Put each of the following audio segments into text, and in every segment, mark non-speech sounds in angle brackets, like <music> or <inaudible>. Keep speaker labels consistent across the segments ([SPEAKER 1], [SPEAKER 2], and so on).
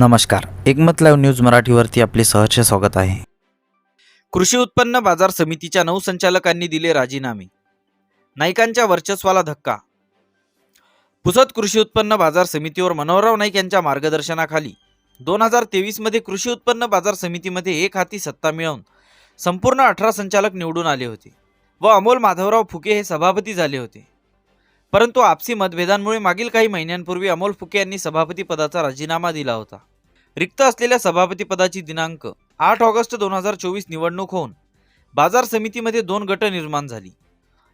[SPEAKER 1] नमस्कार. एकमत live news मराठीवरती आपले सहर्ष स्वागत आहे.
[SPEAKER 2] कृषी उत्पन्न बाजार समितीच्या नऊ संचालकांनी दिले राजीनामे. नाईकांच्या वर्चस्वाला धक्का. पुसद कृषी उत्पन्न बाजार समितीवर मनोहरराव नाईक यांच्या मार्गदर्शनाखाली दोन हजार तेवीसमध्ये कृषी उत्पन्न बाजार समितीमध्ये एक हाती सत्ता मिळवून संपूर्ण अठरा संचालक निवडून आले होते व अमोल माधवराव फुके हे सभापती झाले होते. परंतु आपसी मतभेदांमुळे मागील काही महिन्यांपूर्वी अमोल फुके यांनी सभापती पदाचा राजीनामा दिला होता. रिक्त असलेल्या सभापती पदाची दिनांक आठ ऑगस्ट दोन हजार चोवीस निवडणूक होऊन बाजार समितीमध्ये दोन गट निर्माण झाली.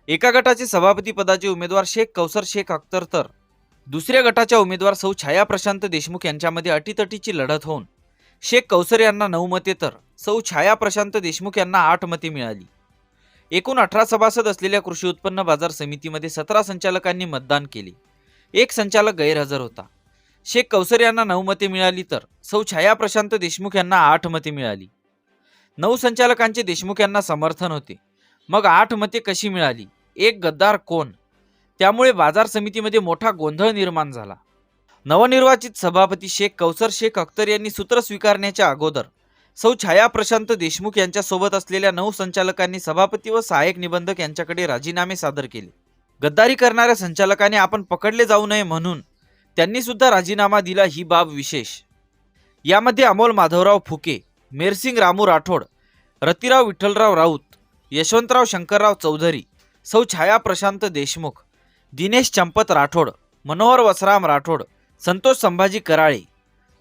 [SPEAKER 2] एका गटाचे सभापती पदाचे उमेदवार शेख कौसर शेख अख्तर तर दुसऱ्या गटाच्या उमेदवार सौ छाया प्रशांत देशमुख यांच्यामध्ये अटीतटीची लढत होऊन शेख कौसर यांना नऊ मते तर सौ छाया प्रशांत देशमुख यांना आठ मते मिळाली. एकूण अठरा सभासद असलेल्या कृषी उत्पन्न बाजार समितीमध्ये सतरा संचालकांनी मतदान केले. एक संचालक गैरहजर होता. शेख कौसर यांना नऊ मते मिळाली तर सौ छाया प्रशांत देशमुख यांना आठ मते मिळाली. नऊ संचालकांचे देशमुख यांना समर्थन होते. मग आठ मते कशी मिळाली? एक गद्दार कोण? त्यामुळे बाजार समितीमध्ये मोठा गोंधळ निर्माण झाला. नवनिर्वाचित सभापती शेख कौसर शेख अख्तर यांनी सूत्र स्वीकारण्याच्या अगोदर सौ छाया प्रशांत देशमुख यांच्यासोबत असलेल्या नऊ संचालकांनी सभापती व सहाय्यक निबंधक यांच्याकडे राजीनामे सादर केले. गद्दारी करणाऱ्या संचालकाने आपण पकडले जाऊ नये म्हणून त्यांनी सुद्धा राजीनामा दिला ही बाब विशेष. यामध्ये अमोल माधवराव फुके मेरसिंग रामू राठोड रतिराव विठ्ठलराव राऊत यशवंतराव शंकरराव चौधरी सौ छाया प्रशांत देशमुख दिनेश चंपत राठोड मनोहर वसराम राठोड संतोष संभाजी कराळे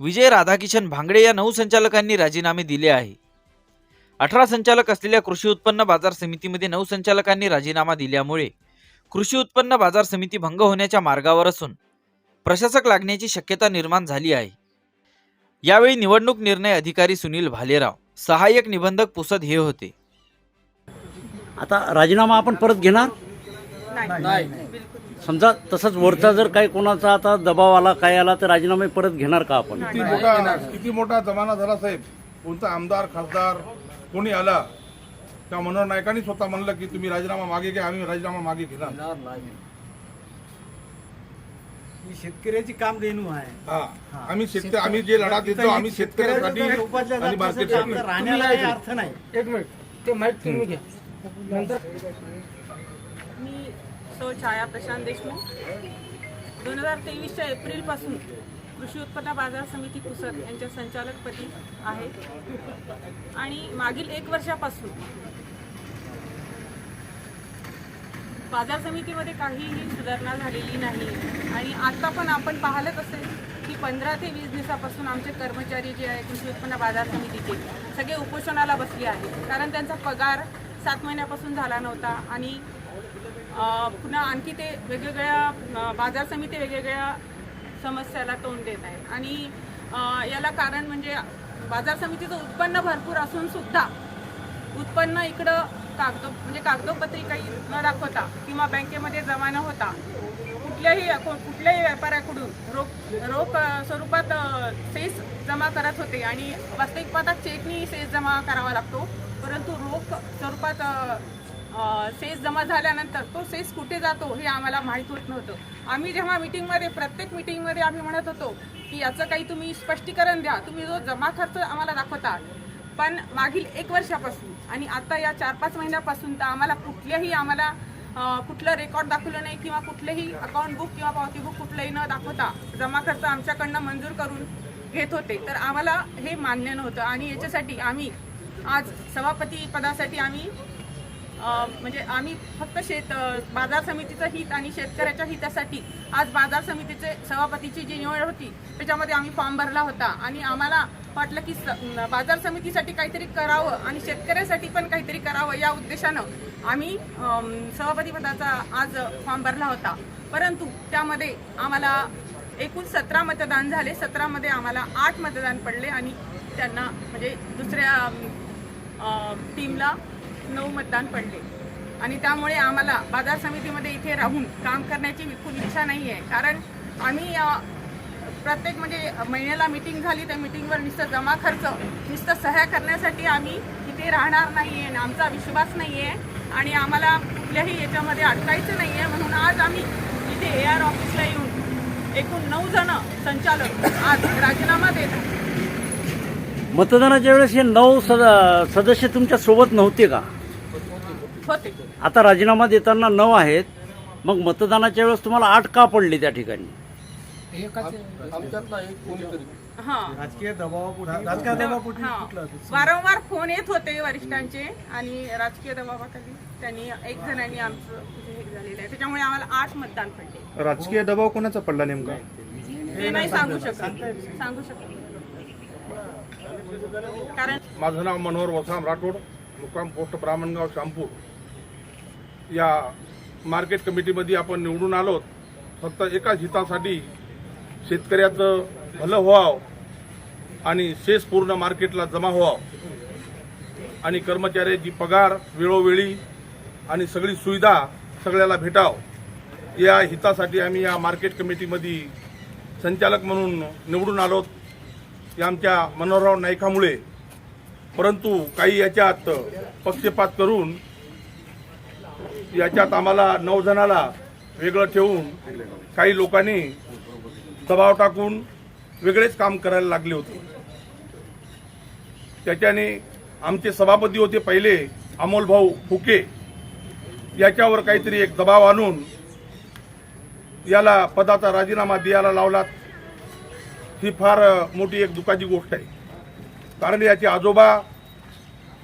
[SPEAKER 2] विजय राधाकिशन भांगडे या नऊ संचालकांनी राजीनामे दिले आहे. अठरा संचालक असलेल्या कृषी उत्पन्न बाजार समितीमध्ये नऊ संचालकांनी राजीनामा दिल्यामुळे कृषी उत्पन्न बाजार समिती भंग होण्याच्या मार्गावर असून प्रशासक लागण्याची शक्यता निर्माण झाली आहे. यावेळी निवडणूक निर्णय अधिकारी सुनील भालेराव सहाय्यक निबंधक पुसद हे होते.
[SPEAKER 3] आता राजीनामा आपण परत घेणार? समजा तसंच वरचा जर काही कोणाचा आता दबाव आला काय आला तर राजीनामे परत घेणार का आपण?
[SPEAKER 4] किती मोठा किती मोठा जमाना झाला साहेब? कोणता आमदार खासदार कोणी आला? त्या मनोहर नायकांनी स्वतः म्हणलं की तुम्ही राजीनामा मागे घ्या आम्ही राजीनामा मागे घेणार.
[SPEAKER 5] ही शेतकऱ्याची काम देणू आहे.
[SPEAKER 4] हा. आम्ही शेतकरी आम्ही जे लढा देतो आम्ही शेतकऱ्यासाठी आणि
[SPEAKER 5] राहण्याला काही अर्थ नाही.
[SPEAKER 6] एक मिनिट. ते माहीत तुम्ही घ्या. नंतर
[SPEAKER 7] तो छाया प्रशांत देशमुख. दोन हजार तेवीसच्या एप्रिलपासून कृषी उत्पन्न बाजार समिती पुसद यांच्या संचालकपदी आहे. आणि मागील एक वर्षापासून बाजार समितीमध्ये काहीही सुधारणा झालेली नाही. आणि आता पण आपण पाहिलंच असेल की पंधरा ते वीस दिवसापासून आमचे कर्मचारी जे आहे कृषी उत्पन्न बाजार समितीचे सगळे उपोषणाला बसले आहेत. कारण त्यांचा पगार सात महिन्यापासून झाला नव्हता आणि पुन्हा आणखी ते वेगवेगळ्या बाजार समिती वेगवेगळ्या समस्याला तोंड देत आहेत आणि याला कारण म्हणजे बाजार समितीचं उत्पन्न भरपूर असून सुद्धा उत्पन्न इकडं कागद म्हणजे कागदोपत्री काही न दाखवता किंवा बँकेमध्ये जमा न होता कुठल्याही कुठल्याही व्यापाऱ्याकडून रोख रोख स्वरूपात सेस जमा करत होते आणि वास्तविक पाहता चेकनी सेस जमा करावा लागतो. परंतु रोख स्वरूपात सेस जमा झाल्यानंतर तो सेस कुठे जातो हे आम्हाला माहीत होत नव्हतं. आम्ही जेव्हा मिटिंगमध्ये प्रत्येक मिटिंगमध्ये आम्ही म्हणत होतो की याचं काही तुम्ही स्पष्टीकरण द्या तुम्ही जो जमा खर्च आम्हाला दाखवता पण मागील एक वर्षापासून आणि आता या चार पाच महिन्यापासून तर आम्हाला कुठल्याही आम्हाला कुठलं रेकॉर्ड दाखवलं नाही किंवा कुठलंही अकाउंट बुक किंवा पावती बुक कुठलंही न दाखवता जमा खर्च आमच्याकडनं मंजूर करून घेत होते. तर आम्हाला हे मान्य नव्हतं आणि याच्यासाठी आम्ही आज सभापती पदासाठी आम्ही म्हणजे आम्ही फक्त शेत बाजार समितीचं हित आणि शेतकऱ्याच्या हितासाठी आज बाजार समितीचे सभापतीची जी निवड होती त्याच्यामध्ये आम्ही फॉर्म भरला होता. आणि आम्हाला वाटलं की स- बाजार समितीसाठी काहीतरी करावं आणि शेतकऱ्यासाठी पण काहीतरी करावं या उद्देशानं आम्ही सभापतीपदाचा सभापती पदाचा आज फॉर्म भरला होता. परंतु त्यामध्ये आम्हाला एकूण सतरा मतदान झाले. सतरामध्ये आम्हाला आठ मतदान पडले आणि त्यांना म्हणजे दुसऱ्या टीमला नऊ मतदान पडले. आणि त्यामुळे आम्हाला बाजार समितीमध्ये इथे राहून काम करण्याची विपुल इच्छा नाही आहे. कारण आम्ही प्रत्येक म्हणजे महिन्याला मिटिंग झाली त्या मिटिंगवर नुसतं जमा खर्च नुसतं सह्या करण्यासाठी आम्ही इथे राहणार नाही आहे. आमचा विश्वास नाही आहे. आणि आम्हाला कुठल्याही याच्यामध्ये अडकायचं नाही आहे. म्हणून आज आम्ही इथे ए आर ऑफिसला येऊन एकूण नऊ जण संचालक आज राजीनामा देत आहेत.
[SPEAKER 3] मतदानाच्या वेळेस हे नऊ सद- सदस्य तुमच्यासोबत नव्हते का?
[SPEAKER 7] होते.
[SPEAKER 3] आता राजीनामा देताना नऊ आहेत. मग मतदानाच्या वेळेस तुम्हाला आठ का पडली त्या ठिकाणी?
[SPEAKER 7] हा.
[SPEAKER 5] राजकीय दबावापोटी राजकीय दबावापोटी
[SPEAKER 7] हा.
[SPEAKER 5] कुठलं होतं?
[SPEAKER 7] वारंवार फोन येत होते वरिष्ठांचे आणि राजकीय दबावाखाली त्यांनी एक जणांनी आमचं हे झालेलं आहे. त्याच्यामुळे आम्हाला आठ मतदान पडले.
[SPEAKER 8] राजकीय दबाव कोणाचा पडला नेमका?
[SPEAKER 7] हे नाही सांगू शकत. सांगू शकत. कारण
[SPEAKER 4] माझं नाव मनोहर वसाम राठोड मुक्काम पोस्ट ब्राह्मणगाव शामपूर. या मार्केट कमिटीमध्ये आपण निवडून आलोत. फक्त एकाच हितासाठी शेतकऱ्याचं भलं व्हावं आणि शेष पूर्ण मार्केटला जमा व्हावं. आणि कर्मचाऱ्याची पगार वेळोवेळी आणि सगळी सुविधा सगळ्याला भेटावं. या हितासाठी आम्ही या मार्केट कमिटीमध्ये संचालक म्हणून निवडून आलोत. या आमच्या मनोहरराव नाईकामुळे. परंतु काही याच्यात पक्षपात करून याच्यात आम्हाला नऊ जणाला वेगळं ठेवून काही लोकांनी दबाव टाकून वेगळेच काम करायला लागले होते. त्याच्याने आमचे सभापती होते पहिले अमोल भाऊ फुके. याच्यावर काहीतरी एक दबाव आणून याला पदाचा राजीनामा द्यायला लावला ही फार मोठी एक दुःखाची गोष्ट आहे. कारण याचे आजोबा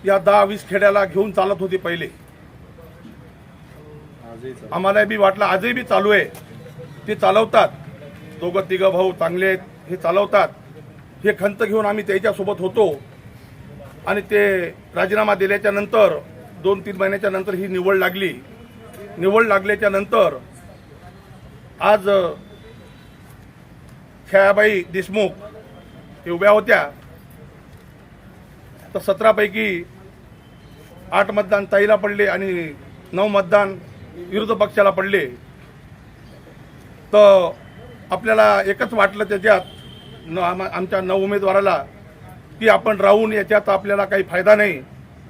[SPEAKER 4] या दहा वीस खेड्याला घेऊन चालत होते पहिले. आम्हाला बी वाटलं आजही बी चालू आहे. ते चालवतात. दोघं तिघं भाऊ चांगले आहेत हे चालवतात. हे खंत घेऊन आम्ही त्याच्यासोबत होतो. आणि ते राजीनामा दिल्याच्या नंतर दोन तीन महिन्याच्या नंतर ही निवड लागली. निवड लागल्याच्या नंतर आज खेळाबाई देशमुख हे उभ्या होत्या. तर सतरापैकी आठ मतदान ताईला पडले आणि नऊ मतदान विरोध पक्षाला पडले. तर आपल्याला एकच वाटलं त्याच्यात न आम- आमच्या नऊ उमेदवाराला की आपण राहून याच्यात आपल्याला काही फायदा नाही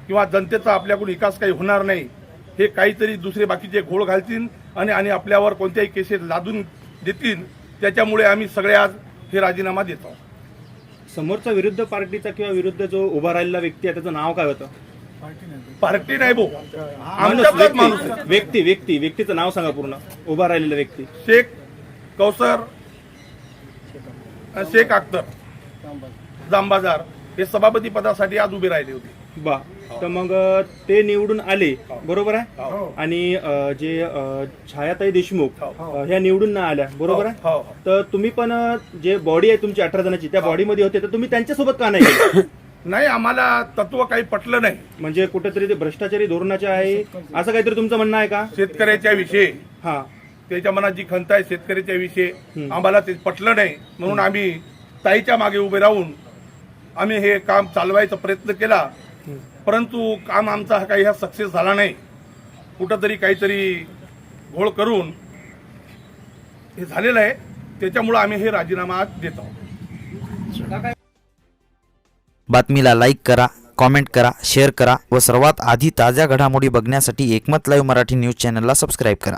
[SPEAKER 4] किंवा जनतेचा आपल्याकडून विकास काही होणार नाही. हे काहीतरी दुसरे बाकीचे घोळ घालतील आणि आणि आपल्यावर कोणत्याही केसेस लादून देतील. त्याच्यामुळे आम्ही सगळे आज हे राजीनामा देतो.
[SPEAKER 8] समोरचा विरुद्ध पार्टीचा किंवा विरुद्ध जो उभा राहिलेला व्यक्ती आहे त्याचं नाव काय होतं?
[SPEAKER 4] पार्टी नाही भाऊ.
[SPEAKER 8] माणूस,
[SPEAKER 4] आमच्यातलाच माणूस आहे.
[SPEAKER 8] व्यक्ती व्यक्ती व्यक्ती व्यक्तीचं नाव सांगा पूर्ण. उभा राहिलेला व्यक्ती.
[SPEAKER 4] शेख कौसर शेख अख्तर जांबाजार हे सभापती पदासाठी आज उभे राहिले होते.
[SPEAKER 8] बा. तर मग ते निवडून आले बरोबर आहे?
[SPEAKER 4] हो.
[SPEAKER 8] आणि अ, जे अ, छायाताई देशमुख
[SPEAKER 4] हो.
[SPEAKER 8] अ, ह्या निवडून नाही आल्या बरोबर आहे?
[SPEAKER 4] हो, हो.
[SPEAKER 8] तर तुम्ही पण अ, जे बॉडी आहे तुमची अठरा जणांची त्या बॉडीमध्ये होते तर तुम्ही त्यांच्यासोबत का नाही गेले? <coughs>
[SPEAKER 4] नाही आम्हाला तत्व काही पटलं नाही.
[SPEAKER 8] म्हणजे कुठेतरी ते भ्रष्टाचारी धोरणाचे आहे असं काहीतरी तुमचं म्हणणं आहे का?
[SPEAKER 4] शेतकऱ्याच्या विषयी.
[SPEAKER 8] हा.
[SPEAKER 4] त्याच्या मनात जी खंत आहे शेतकऱ्याच्या विषयी आम्हाला ते पटलं नाही. म्हणून आम्ही ताईच्या मागे उभे राहून आम्ही हे काम चालवायचा प्रयत्न केला. परंतु काम आमचा हा काही हा सक्सेस झाला नाही. कुठंतरी काहीतरी घोळ करून हे झालेलं आहे. त्याच्यामुळं आम्ही हे राजीनामा आज देत आहोत.
[SPEAKER 1] बातमीला लाईक करा कॉमेंट करा शेअर करा व सर्वात आधी ताज्या घडामोडी बघण्यासाठी एकमत लाईव्ह मराठी न्यूज चॅनलला सबस्क्राईब करा.